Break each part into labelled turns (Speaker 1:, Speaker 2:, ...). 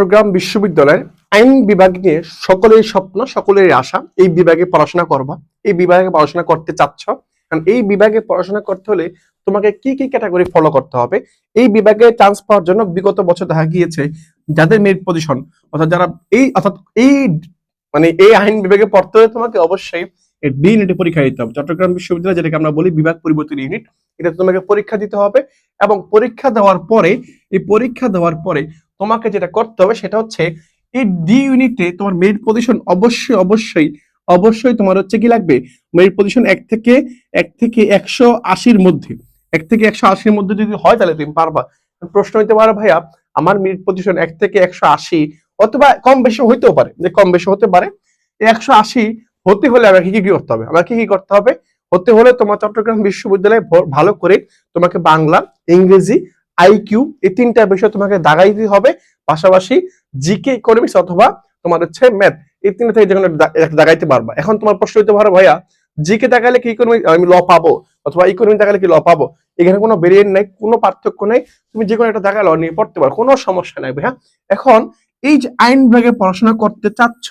Speaker 1: চট্টগ্রাম বিশ্ববিদ্যালয়ের আইন বিভাগ নিয়ে সকলের স্বপ্ন সকলের আশা, এই বিভাগে পড়াশোনা করবা। এই বিভাগে পড়াশোনা করতে চাচ্ছ। কারণ এই বিভাগে পড়াশোনা করতে হলে তোমাকে কি কি ক্যাটাগরি ফলো করতে হবে? এই বিভাগে চান্স পাওয়ার জন্য বিগত বছর দেখা গিয়েছে যাদের মেরিট পজিশন অর্থাৎ যারা এই, অর্থাৎ এই মানে এই আইন বিভাগে পড়তে হলে তোমাকে অবশ্যই ডি ইউনিটে পরীক্ষা দিতে হবে। চট্টগ্রাম বিশ্ববিদ্যালয়, যেটাকে আমরা বলি বিভাগ পরিবর্তন ইউনিট এটা তোমাকে পরীক্ষা দিতে হবে এবং পরীক্ষা দেওয়ার পরে, এই পরীক্ষা দেওয়ার পরে তোমাকে যেটা করতে হবে সেটা হচ্ছে এই ডি ইউনিটে তোমার মেরিট পজিশন অবশ্যই অবশ্যই অবশ্যই তোমার হচ্ছে কি লাগবে? মেরিট পজিশন এক থেকে এক থেকে একশো আশির মধ্যে। এক থেকে একশো আশির মধ্যে যদি হয় তাহলে তুমি পারবা। প্রশ্ন হইতে পারো, ভাইয়া, আমার মেরিট পজিশন এক থেকে একশো আশি অথবা কম বেশি হইতেও পারে। যে কম বেশি হতে পারে একশো আশি হতে হলে আমাকে কি কি করতে হবে? আমাকে কি করতে হবে? হতে হলে তোমার চট্টগ্রাম বিশ্ববিদ্যালয়ে ভালো করে তোমাকে বাংলা, ইংরেজি আইকিউ এই তিনটা বিষয় তোমাকে দাগাই দিতে হবে। পাশাপাশি জিকে ইকোনমিক্স অথবা তোমার হচ্ছে ম্যাথ এই তিনটা থেকে দা- দাগাইতে পারবা। এখন তোমার প্রশ্ন হতে পারো, ভাইয়া জিকে দেখালে কি ইকোনমিক আমি ল পাবো? অথবা ইকোনমিক দেখালে কি ল পাবো? এখানে কোনো ভেরিয়েন্ট নাই, কোনো পার্থক্য নাই। তুমি যে কোনো একটা দেখা ল নিয়ে পড়তে পারো, কোনো সমস্যা নাই, ভাইয়া। এখন এই যে আইন বিভাগে পড়াশোনা করতে চাচ্ছ,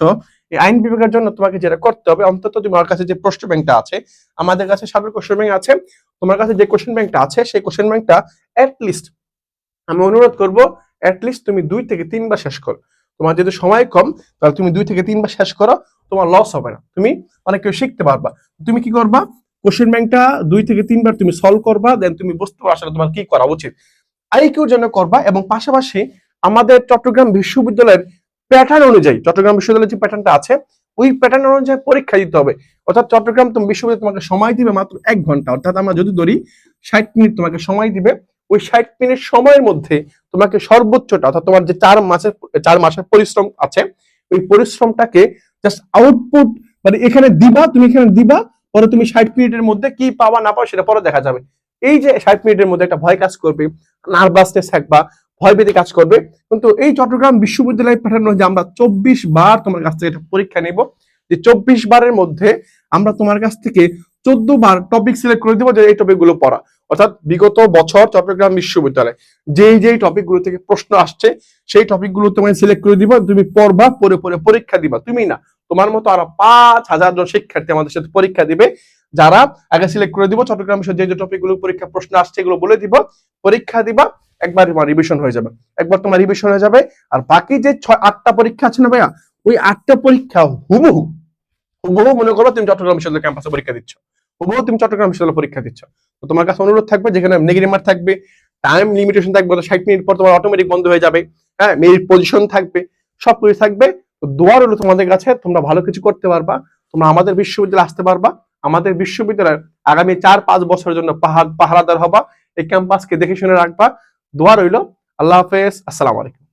Speaker 1: এই আইন বিভাগের জন্য তোমাকে যেটা করতে হবে, অন্তত তোমার কাছে যে প্রশ্ন ব্যাংকটা আছে, আমাদের কাছে সাবেক কোশ্চেন ব্যাংক আছে। তোমার কাছে যে কোশ্চেন ব্যাংকটা আছে, সেই কোশ্চেন ব্যাংকটা লিস্ট আমি অনুরোধ করব লিস্ট তুমি দুই থেকে তিনবার শেষ করো। তোমার যেহেতু সময় কম, তাহলে তুমি দুই থেকে তিনবার শেষ করো, তোমার লস হবে না। তুমি অনেক কিছু শিখতে পারবা। তুমি কি করবা? কোশ্চেন ব্যাংকটা দুই থেকে তিনবার তুমি সলভ করবা দেন তুমি বুঝতে পারছ তোমার কি করা উচিত। আইকিউর জন্য করবা, এবং পাশাপাশি আমাদের চট্টগ্রাম বিশ্ববিদ্যালয়ের প্যাটার্ন অনুযায়ী, চট্টগ্রাম বিশ্ববিদ্যালয়ের যে প্যাটার্নটা আছে, ওই প্যাটার্ন অনুযায়ী পরীক্ষা দিতে হবে। অর্থাৎ চট্টগ্রাম তুমি বিশ্ববিদ্যালয় তোমাকে সময় দিবে মাত্র এক ঘণ্টা। অর্থাৎ আমরা যদি ধরি, ষাট মিনিট তোমাকে সময় দিবে ওই ষাট মিনিট সময়ের মধ্যে তোমাকে সর্বোচ্চটা, অর্থাৎ তোমার যে চার মাসের চার মাসের পরিশ্রম আছে, ওই পরিশ্রমটাকে জাস্ট আউটপুট মানে এখানে দিবা, তুমি এখানে দিবা, পরে তুমি ষাট মিনিটের মধ্যে কি পাওয়া না পাওয়া সেটা পরে দেখা যাবে। এই যে ষাট মিনিটের মধ্যে একটা ভয় কাজ করবে নার্ভাসনেস থাকবা ভয় পেতে কাজ করবে, কিন্তু এই চট্টগ্রাম বিশ্ববিদ্যালয় পাঠানো যে আমরা চব্বিশ বার তোমার কাছ থেকে পরীক্ষা নেব, যে চব্বিশ বারের মধ্যে আমরা তোমার কাছ থেকে চোদ্দ বার টপিক সিলেক্ট করে দেবো যে এই টপিকগুলো পড়া। অর্থাৎ বিগত বছর চট্টগ্রাম বিশ্ববিদ্যালয় যেই যেই টপিকগুলো থেকে প্রশ্ন আসছে, সেই টপিকগুলো তোমায় সিলেক্ট করে দিব, তুমি পড়বা পরে পরে পরীক্ষা দিবা। তুমি না, তোমার মতো আরও পাঁচ হাজার জন শিক্ষার্থী আমাদের সাথে পরীক্ষা দিবে, যারা আগে সিলেক্ট করে দিব, চট্টগ্রাম যে যে টপিকগুলো পরীক্ষা প্রশ্ন আসছে, এগুলো বলে দিব, পরীক্ষা দিবা, একবার তোমার রিভিশন হয়ে যাবে, একবার তোমার রিভিশন হয়ে যাবে, আর বাকি যে ছয়, আটটা পরীক্ষা আছে না ভাইয়া, ওই আটটা পরীক্ষা হুবহু হুবহু মনে করো তুমি চট্টগ্রাম বিশ্ববিদ্যালয় ক্যাম্পাসে পরীক্ষা দিচ্ছ। হুবহু তুমি চট্টগ্রাম বিশ্ববিদ্যালয় পরীক্ষা দিচ্ছ। তো তোমার কাছে অনুরোধ থাকবে, যেখানে নেগেটিভ মার্ক থাকবে টাইম লিমিটেশন থাকবে ষাট মিনিট পর তোমার অটোমেটিক বন্ধ হয়ে যাবে হ্যাঁ মেরিট পজিশন থাকবে, সব কিছু থাকবে। তো দোয়ার হলো তোমাদের কাছে, তোমরা ভালো কিছু করতে পারবা, তোমরা আমাদের বিশ্ববিদ্যালয়ে আসতে পারবা, আমাদের বিশ্ববিদ্যালয়ের আগামী চার পাঁচ বছরের জন্য পাহাড় পাহারাদার হবা, এই ক্যাম্পাসকে দেখে শুনে রাখবা। দোয়া রইল, আল্লাহ হাফেজ, আসসালামু আলাইকুম।